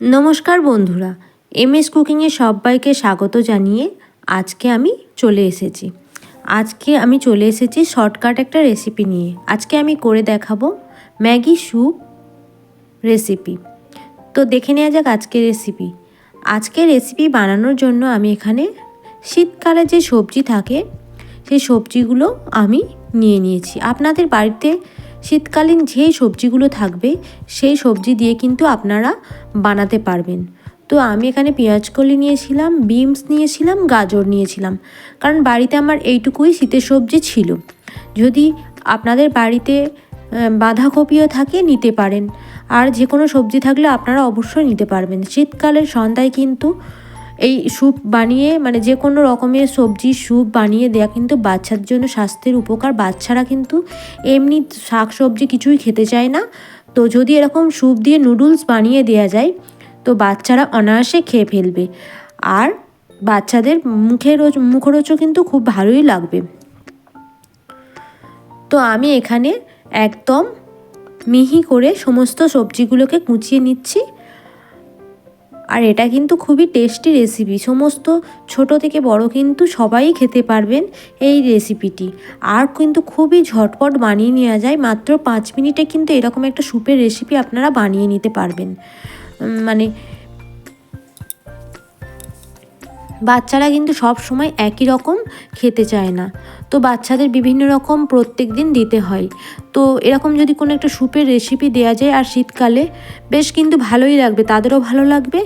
নমস্কার বন্ধুরা M S কুকিংয়ে সবাইকে স্বাগত জানিয়ে আজকে আমি চলে এসেছি। আজকে আমি চলে এসেছি শর্টকাট একটা রেসিপি নিয়ে। আজকে আমি করে দেখাবো ম্যাগি স্যুপ রেসিপি তো দেখে নেওয়া যাক আজকের রেসিপি আজকের রেসিপি বানানোর জন্য আমি এখানে শীতকালে যে সবজি থাকে, সেই সবজিগুলো আমি নিয়ে নিয়েছি। আপনাদের বাড়িতে শীতকালীন যেই সবজিগুলো থাকবে, সেই সবজি দিয়ে কিন্তু আপনারা বানাতে পারবেন। তো আমি এখানে পেঁয়াজকলি নিয়েছিলাম বিমস নিয়েছিলাম, গাজর নিয়েছিলাম। কারণ বাড়িতে আমার এইটুকুই শীতের সবজি ছিল। যদি আপনাদের বাড়িতে বাঁধাকপিও থাকে, নিতে পারেন। আর যে কোনো সবজি থাকলে আপনারা অবশ্যই নিতে পারবেন। শীতকালের সন্ধ্যায় কিন্তু এই স্যুপ বানিয়ে মানে যে কোনো রকমের সবজি, স্যুপ বানিয়ে দেওয়া কিন্তু বাচ্চার জন্য স্বাস্থ্যের উপকার। বাচ্চারা কিন্তু এমনি শাক সবজি কিছুই খেতে চায় না। তো যদি এরকম স্যুপ দিয়ে নুডলস বানিয়ে দেওয়া যায়, তো বাচ্চারা অনায়াসে খেয়ে ফেলবে। আর বাচ্চাদের মুখের মুখরোচও কিন্তু খুব ভালোই লাগবে। তো আমি এখানে একদম মিহি করে সমস্ত সবজিগুলোকে কুচিয়ে নিচ্ছি। আর এটা কিন্তু খুবই টেস্টি রেসিপি সমস্ত ছোট থেকে বড় কিন্তু সবাই খেতে পারবেন এই রেসিপিটি আর কিন্তু খুবই ঝটপট বানিয়ে নেওয়া যায়। মাত্র পাঁচ মিনিটে কিন্তু এরকম একটা স্যুপের রেসিপি আপনারা বানিয়ে নিতে পারবেন। মানে বাচ্চারা কিন্তু সব সময় একই রকম খেতে চায় না। তো বাচ্চাদের বিভিন্ন রকম প্রত্যেক দিন দিতে হয়। তো এরকম যদি কোনো একটা স্যুপের রেসিপি দেওয়া যায় আর শীতকালে, বেশ কিন্তু ভালোই লাগবে, তাদেরও ভালো লাগবে।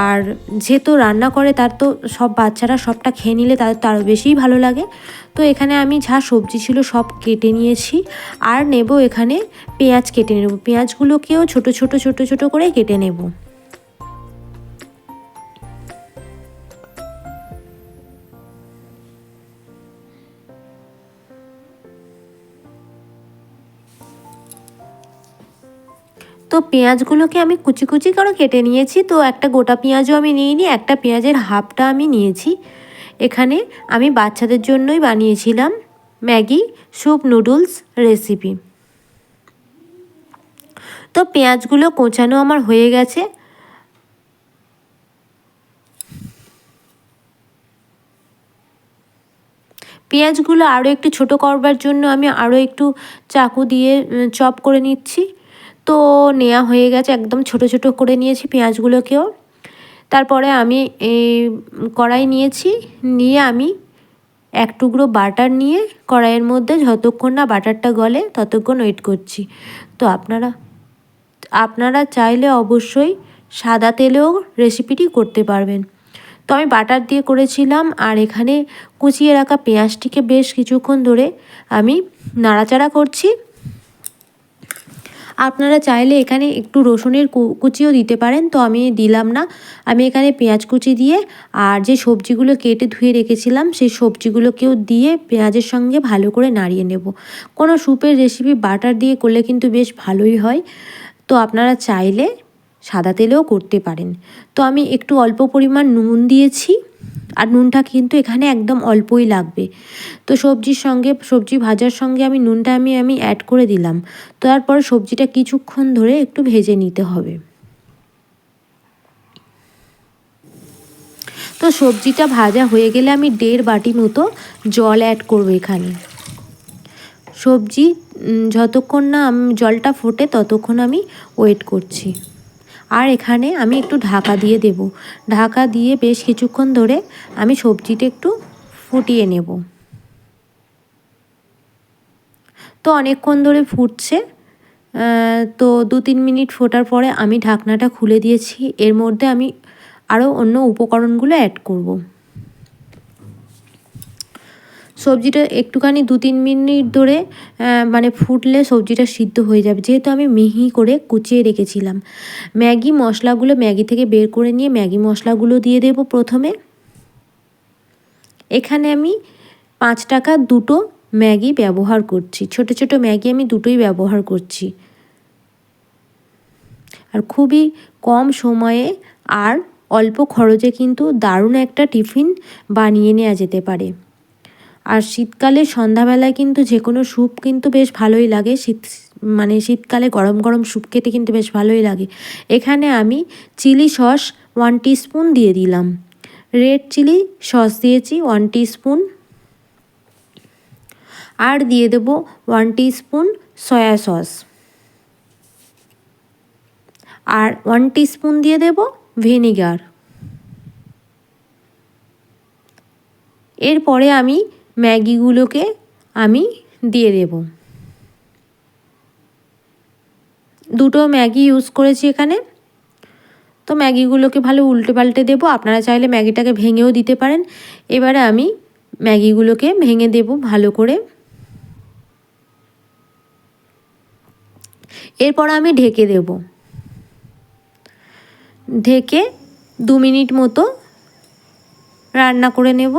আর যে তো রান্না করে তার তো সব বাচ্চারা সবটা খেয়ে নিলে তাদের তো আরও বেশিই ভালো লাগে। তো এখানে আমি যা সবজি ছিল সব কেটে নিয়েছি। আর নেব এখানে পেঁয়াজ কেটে নেব। পেঁয়াজগুলোকেও ছোট ছোট ছোট ছোট করে কেটে নেব। পেঁয়াজগুলোকে আমি কুচি কুচি করে কেটে নিয়েছি। তো একটা গোটা পেঁয়াজও আমি নিইনি, একটা পেঁয়াজের হাফটা আমি নিয়েছি। এখানে আমি বাচ্চাদের জন্যই বানিয়েছিলাম ম্যাগি স্যুপ নুডলস রেসিপি। তো পেঁয়াজগুলো কোচানো আমার হয়ে গেছে। পেঁয়াজগুলো আরও একটু ছোট করবার জন্য আমি আরও একটু চাকু দিয়ে চপ করে নিচ্ছি। তো নেওয়া হয়ে গেছে, একদম ছোট ছোট করে নিয়েছি পেঁয়াজগুলোকেও। তারপরে আমি কড়াই নিয়েছি, নিয়ে আমি এক টুকরো বাটার নিয়ে কড়াইয়ের মধ্যে যতক্ষণ না বাটারটা গলে ততক্ষণ ওয়েট করছি। তো আপনারা আপনারা চাইলে অবশ্যই সাদা তেলেও রেসিপিটি করতে পারবেন। তো আমি বাটার দিয়ে করেছিলাম, আর এখানে কুচিয়ে রাখা পেঁয়াজটিকে বেশ কিছুক্ষণ ধরে আমি নাড়াচাড়া করছি। আপনারা চাইলে এখানে একটু রসুনের কুচিও দিতে পারেন, তো আমি দিলাম না। আমি এখানে পেঁয়াজ কুচি দিয়ে আর যে সবজিগুলো কেটে ধুয়ে রেখেছিলাম, সেই সবজিগুলোকেও দিয়ে পেঁয়াজের সঙ্গে ভালো করে নাড়িয়ে নেব। কোনো স্যুপের রেসিপি বাটার দিয়ে করলে কিন্তু বেশ ভালোই হয়। তো আপনারা চাইলে সাদা তেলেও করতে পারেন। তো আমি একটু অল্প পরিমাণ নুন দিয়েছি। আর নুনটা কিন্তু এখানে একদম অল্পই লাগবে। তো সবজির সঙ্গে, সবজি ভাজার সঙ্গে আমি নুনটা আমি আমি অ্যাড করে দিলাম। তারপর সবজিটা কিছুক্ষণ ধরে একটু ভেজে নিতে হবে। তো সবজিটা ভাজা হয়ে গেলে আমি দেড় বাটি মতো জল অ্যাড করব এখানে। সবজি যতক্ষণ না জলটা ফোটে ততক্ষণ আমি ওয়েট করছি। আর এখানে আমি একটু ঢাকা দিয়ে দেব। ঢাকা দিয়ে বেশ কিছুক্ষণ ধরে আমি সবজিটা একটু ফুটিয়ে নেব। তো অনেকক্ষণ ধরে ফুটছে। তো দু তিন মিনিট ফোটার পরে আমি ঢাকনাটা খুলে দিয়েছি। এর মধ্যে আমি আরও অন্য উপকরণগুলো অ্যাড করব। সবজিটা একটুখানি দু তিন মিনিট ধরে মানে ফুটলে সবজিটা সিদ্ধ হয়ে যাবে। যেহেতু আমি মিহি করে কুচিয়ে রেখেছিলাম। ম্যাগি মশলাগুলো ম্যাগি থেকে বের করে নিয়ে ম্যাগি মশলাগুলো দিয়ে দেব প্রথমে। এখানে আমি পাঁচ টাকা দুটো ম্যাগি ব্যবহার করছি। ছোট ছোট ম্যাগি আমি দুটোই ব্যবহার করছি। আর খুবই কম সময়ে আর অল্প খরচে কিন্তু দারুণ একটা টিফিন বানিয়ে নেওয়া যেতে পারে। আর শীতকালে সন্ধ্যাবেলায় কিন্তু যে কোনো স্যুপ কিন্তু বেশ ভালোই লাগে। শীত মানে শীতকালে গরম গরম স্যুপ খেতে কিন্তু বেশ ভালোই লাগে। এখানে আমি চিলি সস ওয়ান স্পুন দিয়ে দিলাম। রেড চিলি সস দিয়েছি ওয়ান স্পুন আর দিয়ে দেব ওয়ান স্পুন সয়া সস আর ওয়ান স্পুন দিয়ে দেব ভিনিগার এরপরে আমি ম্যাগিগুলোকে আমি দিয়ে দেব। দুটো ম্যাগি ইউজ করেছি এখানে। তো ম্যাগিগুলোকে ভালো উল্টে পাল্টে দেবো। আপনারা চাইলে ম্যাগিটাকে ভেঙেও দিতে পারেন। এবারে আমি ম্যাগিগুলোকে ভেঙে দেব ভালো করে। এরপর আমি ঢেকে দেব। ঢেকে দু মিনিট মতো রান্না করে নেব।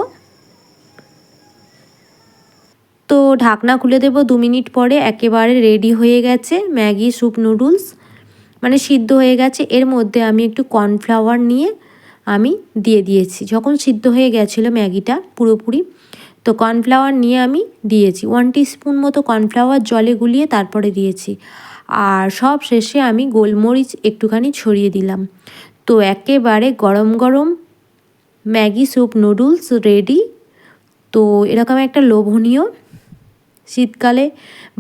ঢাকনা খুলে দেব দু মিনিট পরে, একেবারে রেডি হয়ে গেছে ম্যাগি স্যুপ নুডলস মানে সিদ্ধ হয়ে গেছে। এর মধ্যে আমি একটু কর্নফ্লাওয়ার নিয়ে আমি দিয়ে দিয়েছি। যখন সিদ্ধ হয়ে গেছিল ম্যাগিটা পুরোপুরি, তো কর্নফ্লাওয়ার নিয়ে আমি দিয়েছি। ওয়ান স্পুন মতো কর্নফ্লাওয়ার জলে গুলিয়ে তারপরে দিয়েছি। আর সব শেষে আমি গোলমরিচ একটুখানি ছড়িয়ে দিলাম। তো একেবারে গরম গরম ম্যাগি স্যুপ নুডলস রেডি তো এরকম একটা লোভনীয় শীতকালে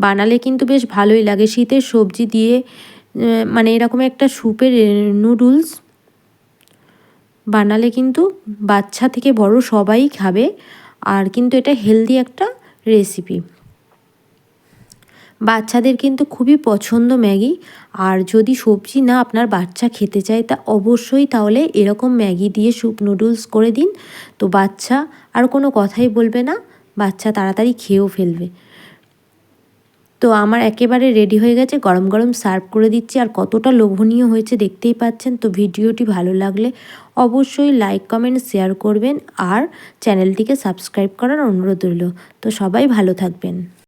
বানালে কিন্তু বেশ ভালোই লাগে। শীতের সবজি দিয়ে মানে এরকম একটা স্যুপের নুডলস বানালে কিন্তু বাচ্চা থেকে বড় সবাই খাবে। আর কিন্তু এটা হেলদি একটা রেসিপি বাচ্চাদের কিন্তু খুবই পছন্দ ম্যাগি। আর যদি সবজি না আপনার বাচ্চা খেতে চায়, তা অবশ্যই তাহলে এরকম ম্যাগি দিয়ে স্যুপ নুডলস করে দিন। তো বাচ্চা আর কোনো কথাই বলবে না। বাচ্চা তাড়াতাড়ি খেয়েও ফেলবে। তো আমার একেবারে রেডি হয়ে গেছে। গরম গরম সার্ভ করে দিচ্ছি। আর কতটা লোভনীয় হয়েছে দেখতেই পাচ্ছেন। তো ভিডিওটি ভালো লাগলে অবশ্যই লাইক কমেন্ট শেয়ার করবেন। আর চ্যানেলটিকে সাবস্ক্রাইব করার অনুরোধ রইল। তো সবাই ভালো থাকবেন।